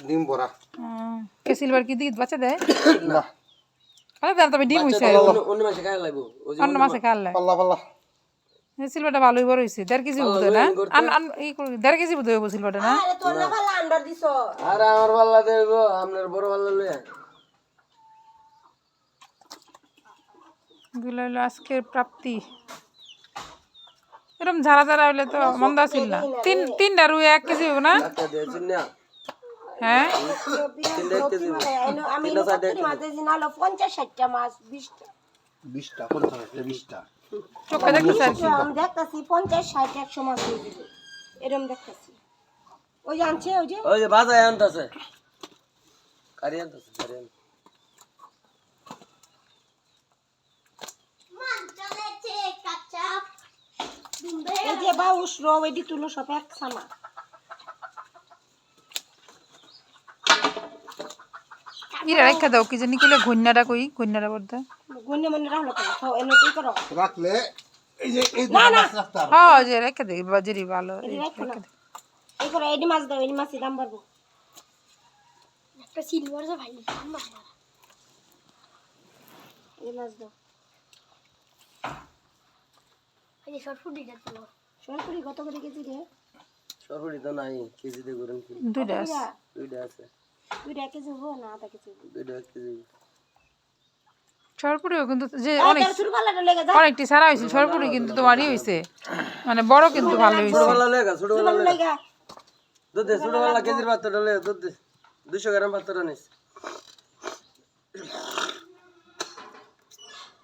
ডিম ভরা কে সিলভার কি দিত? বাচ্চা দেয় না। আরে তবে ডিম হইছে। অন্য মাসে খাই লাগবো অন্য মাসে খালে পাল্লা পাল্লা। সিলভারটা ভালোই বড় হইছে। দেড় কেজি বুঝো না? আন- আন- এই দেড় কেজি বুঝো হইব সিলভারটা না? আর আমার পাল্লা দেব আপনার বড় পাল্লা লইয়া। এগুলো হলো আজকের প্রাপ্তি। এরকম ঝাড়া ঝাড়া হইলে তো মন্দ আছিল না। তিন তিনটা রুই এক কেজি হইব দিয়েছেন না। হ্যাঁ? আমি মাছ পঞ্চাশ ষাটটা মাছ বিশটা বিশটা পঞ্চাশ বিশটা চোখে দেখতেছে আমি দেখতেছি পঞ্চাশ ষাট একশো মাছ এরম দেখতেছি ওই যে আনছে ওই যে ওই যে বাজায় আনতেছে কারি আনতেছে কারি আনতেছে এই যে বাউস রব এটি তুলো সব এক সামা ইরা রেখা দাও কি জানি কইলে ঘন্যাটা কই ঘন্যাটা বলতে মনে রাখল খাও এনে তুই করো রাখলে এই যে এই হ্যাঁ যে রেখে দে বাজারি ভালো এই করো এটি মাছ দাও এটি মাছের দাম বাড়বো একটা সিলভার যে ভাই এই মাছ দাও। এই সরফুটিটা তুলো। সরফুটি কত করে কেজি রে? সরপুরি তো নাই কেজিতে করেন কি? দুইটা আছে। দুইটা আছে। দুইটা কেজি হব না আধা কেজি দুইটা কেজি সরপুরিও কিন্তু যে অনেক তার শুরু পাল্লাটা লেগে যায় অনেকটি সারা হয়েছে সরপুরি কিন্তু তোমারই হয়েছে। মানে বড় কিন্তু ভালো হয়েছে। ছোট লেগা ছোট লেগা। দুধ দে ছোট কেজির পাত্রটা লে দুধ দে। দুশো গ্রাম পাত্রটা নিস।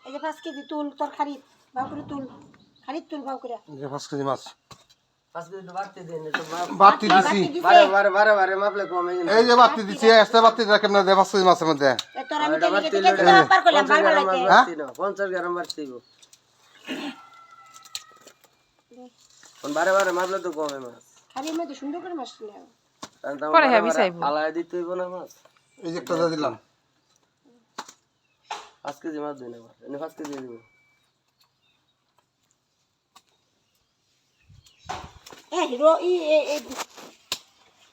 এই যে পাঁচ কেজি তুল তোর খারিদ বাউ তুল। খারিদ তুল বাউ এই যে পাঁচ কেজি মাছ। বাতি দিছি। এই যে বাতি দিছি বাতি দেয় কেজি মাছের মধ্যে। দিব বারে বারে মাপলে তো কমে মাছ। খারির মধ্যে সুন্দর করে মাছ নিয়ে পরে দিতে হইব না মাছ। এই যে একটা দিয়ে দিলাম। পাঁচ কেজি মাছ দিন এনে পাঁচ কেজি দিব এই রো ই এ- এ-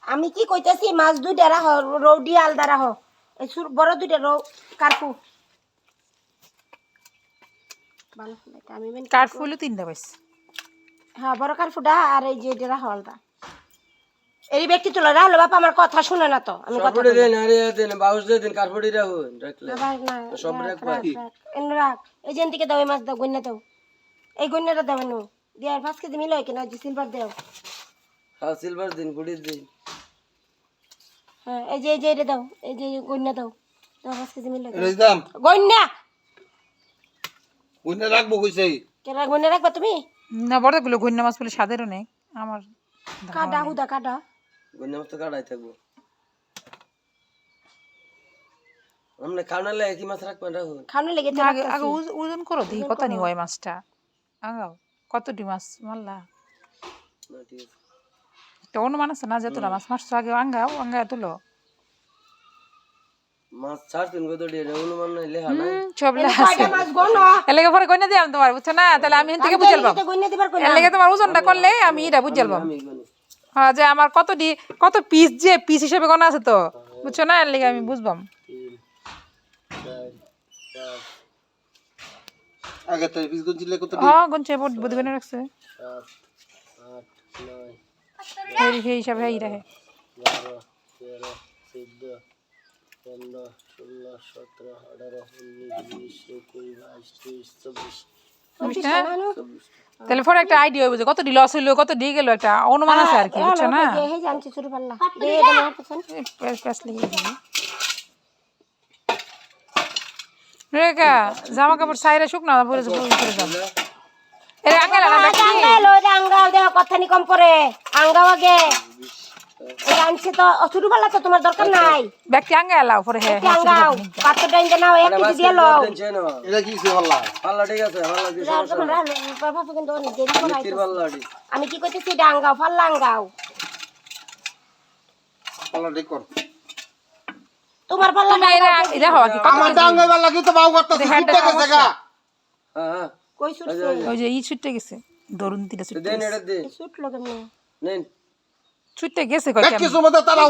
আমি কি কইতাছি মাছ দুইটা রাখ রৌডি আলদা সুর বড় দুইটা রৌ মেন তিনটা হ্যাঁ বড় আর এই যে এটা রাখ আলদা এই ব্যক্তি তোলা রাখল বাপ আমার কথা শুনে না তো আমি কথা দেন আরে দেন বাউস দিয়ে দিন কাপড়ি রাখুন রাখলে রাখ না সব রাখ, রাখবা? রাখ, রাখ। এনে রাখ এই যেন থেকে দাও এই মাছ দাও গন্যা দাও। এই গন্যাটা দাও নু দিয়ে আর পাঁচ কেজি মিলো কিনা? যে সিলভার দাও। হ্যাঁ সিলভার দিন কুড়ি দিন। হ্যাঁ এই যে এই যে এটা দাও। এই যে গন্যা দাও। দাও পাঁচ কেজি মিলো দাম গন্যা বুঝনে রাখব কইছে। কেনা গন্যা রাখবা তুমি? না বড়গুলো ঘন্যা মাছ বলে স্বাদের অনেক আমার কাটা হুদা কাটা। গন্যা মাছ তো কাটাই থাকব। আমরা আপনি খাওয়ালে একই মাছ রাখবেন রাখুন খাওয়ানো লেগে আগে আগে ওজন করো দেখি কত নি হয় মাছটা। আগাও। কতটি মাছ মারলা তো অনুমান আছে না যতটা মাছ মারছো আগে আঙ্গাও আঙ্গায় তুলো। মাছ ছাড়তেন কত দিয়ে অনুমান নাই লেখা নাই। হুম, সব লেখা আছে। মাছ গনো পরে দিলাম তোমার বুঝছ না? তাহলে আমি বুঝাল পাবো তোমার ওজনটা করলে আমি এটা বুঝাল পাবো হ্যাঁ যে আমার কত ডি কত পিস যে পিস হিসেবে গোনা আছে তো বুঝছ না? এর লেগে আমি বুঝবাম। আগে তো বিশ গঞ্জি লে কত হ্যাঁ গঞ্চে বুদ্ধি করে রাখছে। সাত আট নয় সেই সেই হিসাবে এই রাখে বারো তেরো চোদ্দ পনেরো ষোলো সতেরো আঠারো উনিশ বিশ একুশ বাইশ তেইশ চব্বিশ বুঝছ না? তাহলে একটা আইডিয়া যে কত ডি লস হইল কত ডি গেল একটা। অনুমান আছে আর কি বুঝছ না? এই জানছি শুরু পাল্লা দে এটা আমার পছন্দ এই প্যাস প্যাস লেগে দিবি রেখা জামা কাপড় সাইরা শুকনা পরে করে যাব। এর আঙ্গালা না আঙ্গাল ওই আঙ্গাও দেও কথা নি কম করে আঙ্গাও আগে। এই আনছে তো শুরু পাল্লা তো তোমার দরকার নাই। ব্যক্তি পরে হ্যাঁ হ্যাঁ আঙ্গাও পাত্র ডাইন নাও এক কেজি দিয়ে লও। এটা কি সে পাল্লা পাল্লা ঠিক আছে পাল্লা কি তোমার বাবা কিন্তু অনেক দেরি করে মিষ্টির আমি কি কইতেছি এটা আঙ্গাও পাল্লা আঙ্গাও। পাল্লা ঠিক কর। তোমার পাল্লা না এরা এরা হওয়া কি? আমার ডাঙ্গাই পাল্লা কি তো বাউ করতেছে হ্যাঁ, ছুটে গেছে গা হ্যাঁ কই ছুটছে? ওই যে ই ছুটতে গেছে। দরুন দিলে ছুটতে দেন এটা দে। ছুটলো কেন নেন। ছুটতে গেছে কই কেন কিছু মধ্যে তারা